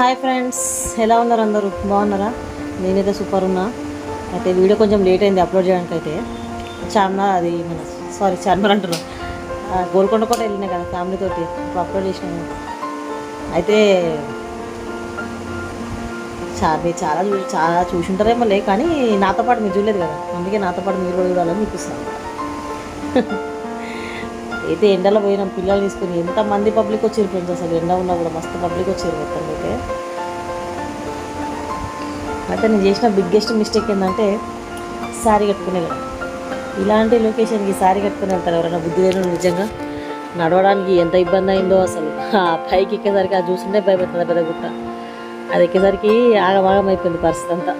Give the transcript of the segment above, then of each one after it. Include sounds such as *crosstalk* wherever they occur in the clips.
Hi friends ఎలా ఉన్నారు అందరూ? బాగున్నారా? నేనైతే సూపర్ ఉన్నా. అయితే వీడియో కొంచెం లేట్ అయింది అప్లోడ్ చేయడానికి అయితే. చార్మినార్ అది మన సారీ చార్మినార్ అంటున్నా. గోల్కొండ కూడా వెళ్ళినా కదా ఫ్యామిలీతోటి ఇప్పుడు అప్లోడ్ చేసినాను. అయితే చా మీరు చాలా చూ చాలా చూసుంటారేమో లే కానీ నాతో పాటు మీరు చూడలేదు కదా. అందుకే నాతో పాటు మీరు కూడా చూడాలని చూపిస్తాను *laughs* అయితే ఎండలో పోయినాం పిల్లలు తీసుకుని ఎంతమంది పబ్లిక్ వచ్చారు ఫ్రెండ్స్ అసలు ఎండ ఉన్నా కూడా మస్తు పబ్లిక్ వచ్చారు మొత్తం అయితే. అయితే నేను చేసిన బిగ్గెస్ట్ మిస్టేక్ ఏంటంటే శారీ కట్టుకునే కదా. ఇలాంటి లొకేషన్కి శారీ కట్టుకుని వెళ్తారు ఎవరైనా బుద్ధి లేని నిజంగా? నడవడానికి ఎంత ఇబ్బంది అయిందో అసలు. ఆ పైకి ఎక్కేసరికి అది చూస్తుంటే భయపడుతుంది పెద్ద గుట్ట. అది ఎక్కేసరికి ఆగమాగం అయిపోయింది పరిస్థితి అంతా.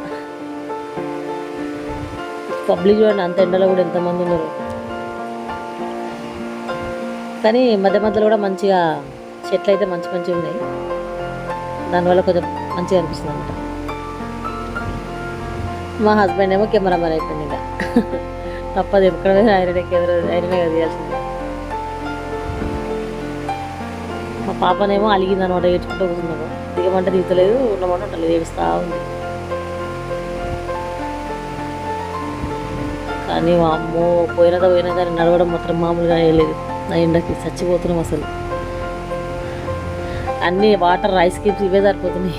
పబ్లిక్ చూడండి అంత ఎండలో కూడా ఎంతమంది ఉన్నారు. కానీ మధ్య మధ్యలో కూడా మంచిగా చెట్లు అయితే మంచి మంచిగా ఉన్నాయి. దానివల్ల కొంచెం మంచిగా అనిపిస్తుంది అనమాట మా హస్బెండ్ ఏమో కెమెరామెన్ అయిపోయింది ఇక. తప్పదు ఎక్కడ ఐరన్ ఎదురు ఆయననే తీయాల్సింది మా పాపనేమో అలిగింది అనమాట ఏడ్చుకుంటూ కూర్చున్నాము దిగమంటే దిగుతలేదు ఉండమంటే ఉండలేదు ఏడుస్తూ ఉంది. కానీ మా అమ్మో పోయినదా పోయినా కానీ నడవడం మాత్రం మామూలుగా వేయలేదు నా ఎండకి చచ్చిపోతున్నాం అసలు. అన్ని వాటర్ ఐస్ క్యూబ్స్ ఇవే సరిపోతున్నాయి.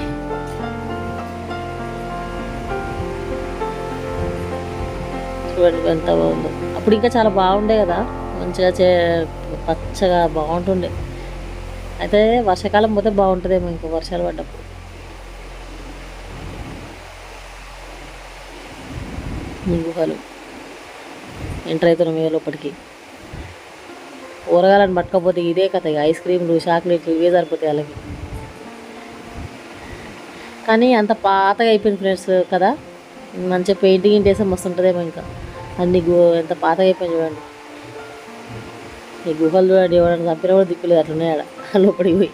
చూడండి ఎంత బాగుందో. అప్పుడు ఇంకా చాలా బాగుండే కదా. మంచిగా చే పచ్చగా బాగుంటుండే. అయితే వర్షాకాలం పోతే బాగుంటుందేమో ఇంకో వర్షాలు పడ్డప్పుడు. ఈ గుహలు ఎంటర్ అవుతున్నాం ఏ లోపలికి. ఊరగాలని పట్టుకపోతే ఇదే కథ ఇక ఐస్ క్రీమ్లు చాక్లెట్లు ఇవే సరిపోతాయి వాళ్ళకి. కానీ అంత పాతగా అయిపోయింది ఫ్రెండ్స్ కదా మంచిగా పెయింటింగ్ చేస్తే మస్తు ఉంటుందేమో ఇంకా. అన్ని గు ఎంత పాతగా అయిపోయింది చూడండి. ఈ గుహలు చూడండి ఎవరైనా చంపినా కూడా దిక్కులేదు అట్లున్నాయి ఆడ. *laughs* లోపలికి పోయి.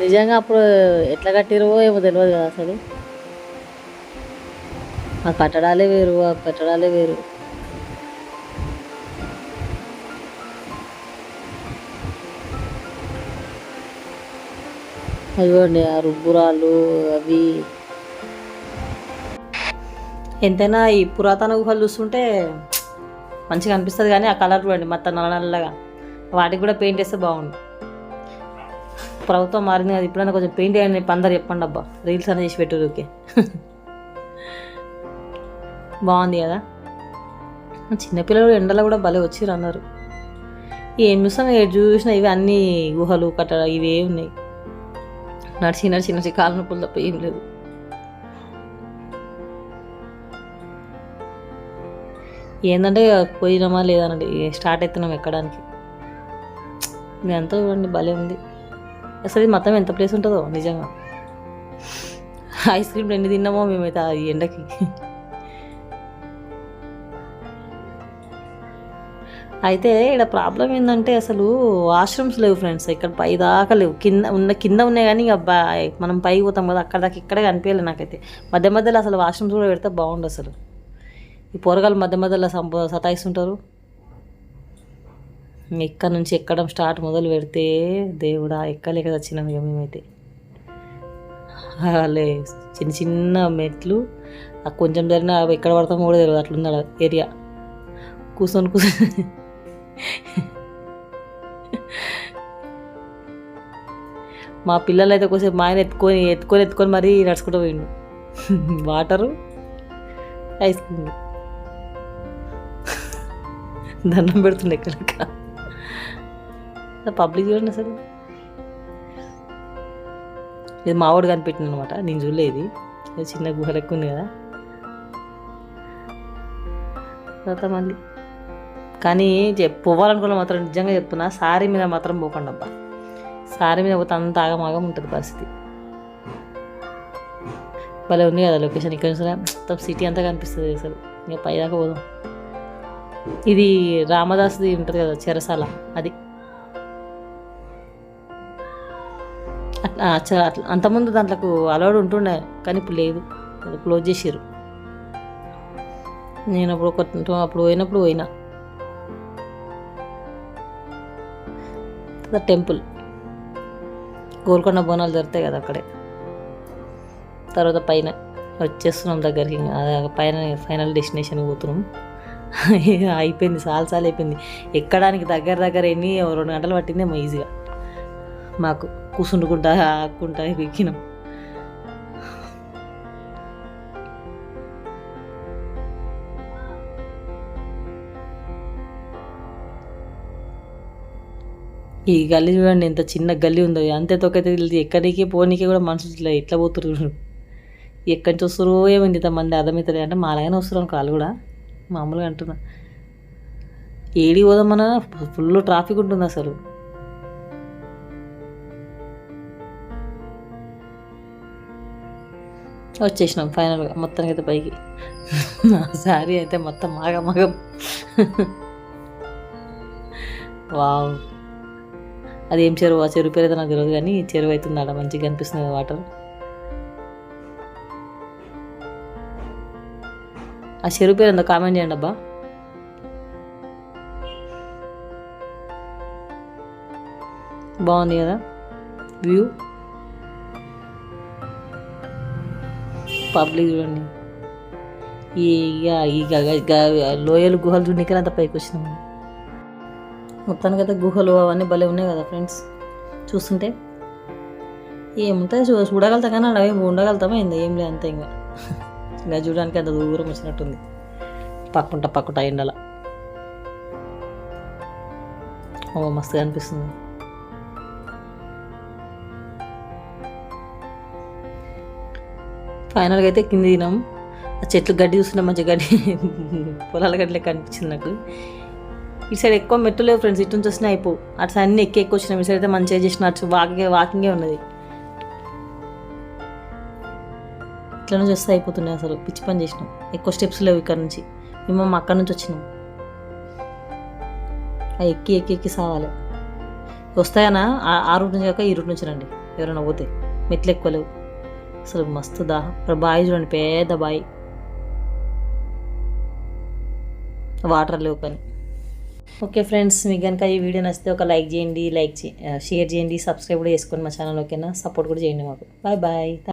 నిజంగా అప్పుడు ఎట్లా కట్టిరో ఏమో తెలియదు కదా అసలు. ఆ కట్టడాలే వేరు ఆ కట్టడాలే వేరు. అదిగోండి ఆ రుబ్బురాలు అవి. ఎంతైనా ఈ పురాతన గుహలు చూస్తుంటే మంచిగా అనిపిస్తుంది కానీ ఆ కలర్ చూడండి మొత్తం నల్ల నల్లగా. వాటికి కూడా పెయింట్ వేస్తే బాగుండు. ప్రభుత్వం మారింది కదా ఇప్పుడైనా కొంచెం పెయింట్ వేయండి పందరు చెప్పండి అబ్బా. రీల్స్ అనేది చేసి పెట్టు బాగుంది కదా? చిన్నపిల్లలు ఎండలో కూడా భలే వచ్చిర్రు అన్నారు ఏం చూస్తాను చూసినా ఇవి అన్ని గుహలు కట్టడ ఇవే ఉన్నాయి. నడిచి నడిచి నడిచి కాలు నొప్పులు తప్ప ఏం లేదు ఏంటంటే పోయినామా లేదనండి స్టార్ట్ అవుతున్నాం ఎక్కడానికి. మీ చూడండి భలే ఉంది. అసలు ఇది మొత్తం ఎంత ప్లేస్ ఉంటుందో నిజంగా. ఐస్ క్రీమ్ ఎన్ని తిన్నామో మేమైతే ఎండకి. అయితే ఇక్కడ ప్రాబ్లం ఏంటంటే అసలు వాష్రూమ్స్ లేవు ఫ్రెండ్స్ ఇక్కడ పై దాకా లేవు. కింద ఉన్న కింద ఉన్నాయి కానీ ఇక మనం పైకి పోతాం కదా అక్కడ దాకా ఇక్కడే కనిపించలేదు నాకైతే. మధ్య మధ్యలో అసలు వాష్రూమ్స్ కూడా పెడితే బాగుండు అసలు. ఈ పోరగాళ్ళు మధ్య మధ్యలో సంప సతాయిస్తుంటారు. ఇక్కడ నుంచి ఎక్కడం స్టార్ట్ మొదలు పెడితే దేవుడా ఎక్కలేక వచ్చినాం ఇక మేమైతే. వాళ్ళే చిన్న చిన్న మెట్లు ఆ కొంచెం జరిగిన ఎక్కడ పడతామో కూడా తెలియదు అట్లుంది ఏరియా. కూర్చొని కూర్చొని మా పిల్లలు అయితే కొంచెం మా ఆయన ఎత్తుకొని ఎత్తుకొని ఎత్తుకొని మరీ నడుచుకుంటూ పోయిండు. Water ice cream. దండం పెడుతుండే ఇక్కడ పబ్లిక్ చూడండి అసలు. ఇది మావాడు కనిపెట్టిన అనమాట నేను చూడలేదు. చిన్న గుహ లెక్క ఉంది కదా. తర్వాత మళ్ళీ కానీ చెప్ పోవాలనుకున్న మాత్రం నిజంగా చెప్తున్నా సారీ మీద మాత్రం పోకండి అబ్బా సారీ మీద పోతే అంత ఆగమాగం ఉంటుంది పరిస్థితి. భలే ఉంది కదా లొకేషన్. ఇక్కడ నుంచి మొత్తం సిటీ అంతా కనిపిస్తుంది అసలు. ఇంకా పైదాకా పోదాం. ఇది రామదాస్ది ఉంటుంది కదా చెరసాల అది. అట్లా చ- అట్లా. అంతకుముందు దాంట్లోకి అలవాడు ఉంటుండే కానీ ఇప్పుడు లేదు. అది క్లోజ్ చేసారు నేను అప్పుడు ఒక అప్పుడు పోయినప్పుడు పోయినా. The temple. గోల్కొండ బోనాలు దొరుకుతాయి కదా అక్కడే. తర్వాత పైన వచ్చేస్తున్నాం దగ్గరికి ఇంకా. పైన ఫైనల్ డెస్టినేషన్ పోతున్నాం. *laughs* అయిపోయింది సాల్ సాల్ అయిపోయింది. ఎక్కడానికి దగ్గర దగ్గర ఎన్ని రెండు గంటలు పట్టిందేమో ఈజీగా. మాకు కూసుండుకుంటా ఆక్కుంటా ఎక్కినాం. ఈ గల్లీ చూడండి ఎంత చిన్న గల్లీ ఉందో. అంతే తొక్కైతే ఎక్కడికి పోనీకి కూడా మనుషులు ఇట్లా ఎట్లా పోతున్నారు ఎక్కడి నుంచి వస్తారో ఏమైంది ఇంతమంది అర్థమవుతుంది అంటే మాలాగానే వస్తారు కాళ్ళు కూడా. మామూలుగా అంటున్నా. ఏడి పోదామన్నా ఫుల్ ట్రాఫిక్ ఉంటుంది అసలు. వచ్చేసినాం ఫైనల్గా మొత్తానికి అయితే పైకి. నా శారీ అయితే మొత్తం మాగ మగం వావ్. అది ఏం చెరువు? ఆ చెరువు పేరు అయితే నాకు తెలియదు కానీ చెరువు అవుతుంది ఆడ మంచిగా అనిపిస్తుంది వాటర్. ఆ చెరువు పేరు ఎంత కామెంట్ చేయండి అబ్బా. బాగుంది కదా? వ్యూ. పబ్లిక్ చూడండి. ఈ ఇక గ- లోయలు గుహలు చూడడానికి అంత పైకి వచ్చినాము మొత్తానికి అయితే గుహలు అవన్నీ భలే ఉన్నాయి కదా ఫ్రెండ్స్. చూస్తుంటే ఏముంటాయి చూ చూడగలుగుతా కానీ అవి ఉండగలుగుతామా ఏంది ఏం లేదు అంతే ఇంకా. ఇంకా చూడడానికి అంత దూరం వచ్చినట్టుంది. పక్కుంట పక్కుంట ఎండల. ఓ మస్తుగా అనిపిస్తుంది. ఫైనల్గా అయితే కింద తినాం ఆ చెట్లు గడ్డి చూస్తున్నాం మంచి గడ్డి పొలాల గడ్డి లెక్క అనిపించింది నాకు. ఇటు సైడ్ ఎక్కువ మెట్టు లేవు ఫ్రెండ్స్ ఇటు నుంచి వస్తున్నాయి అయిపో. అటు సైడ్ అన్ని ఎక్కి ఎక్కువ వచ్చినాం ఇటు సైడ్ అయితే మంచిగా చేసిన అటు వాకింగ్ వాకింగే ఉన్నది. ఇట్లా నుంచి వస్తే అయిపోతున్నాయి అసలు. పిచ్చి పని చేసినాం. ఎక్కువ స్టెప్స్ లేవు ఇక్కడ నుంచి. మేము అక్కడ నుంచి వచ్చినాం. అవి ఎక్కి ఎక్కి ఎక్కి సావాలి. వస్తాయనా? ఆ- ఆ రూట్ నుంచి కాక ఈ రూట్ నుంచి రండి. ఎవరైనా పోతే. మెట్లు ఎక్కువ లేవు. అసలు మస్తు దాహం. ఇక్కడ బావి చూడండి పెద్ద బావి. వాటర్ లేవు కానీ. ఓకే ఫ్రెండ్స్ మీకు కనుక ఈ వీడియో నచ్చితే ఒక లైక్ చేయండి లైక్ చే షేర్ చేయండి సబ్స్క్రైబ్ కూడా చేసుకోండి మా ఛానల్ ఓకేనా? సపోర్ట్ కూడా చేయండి మాకు. Bye bye.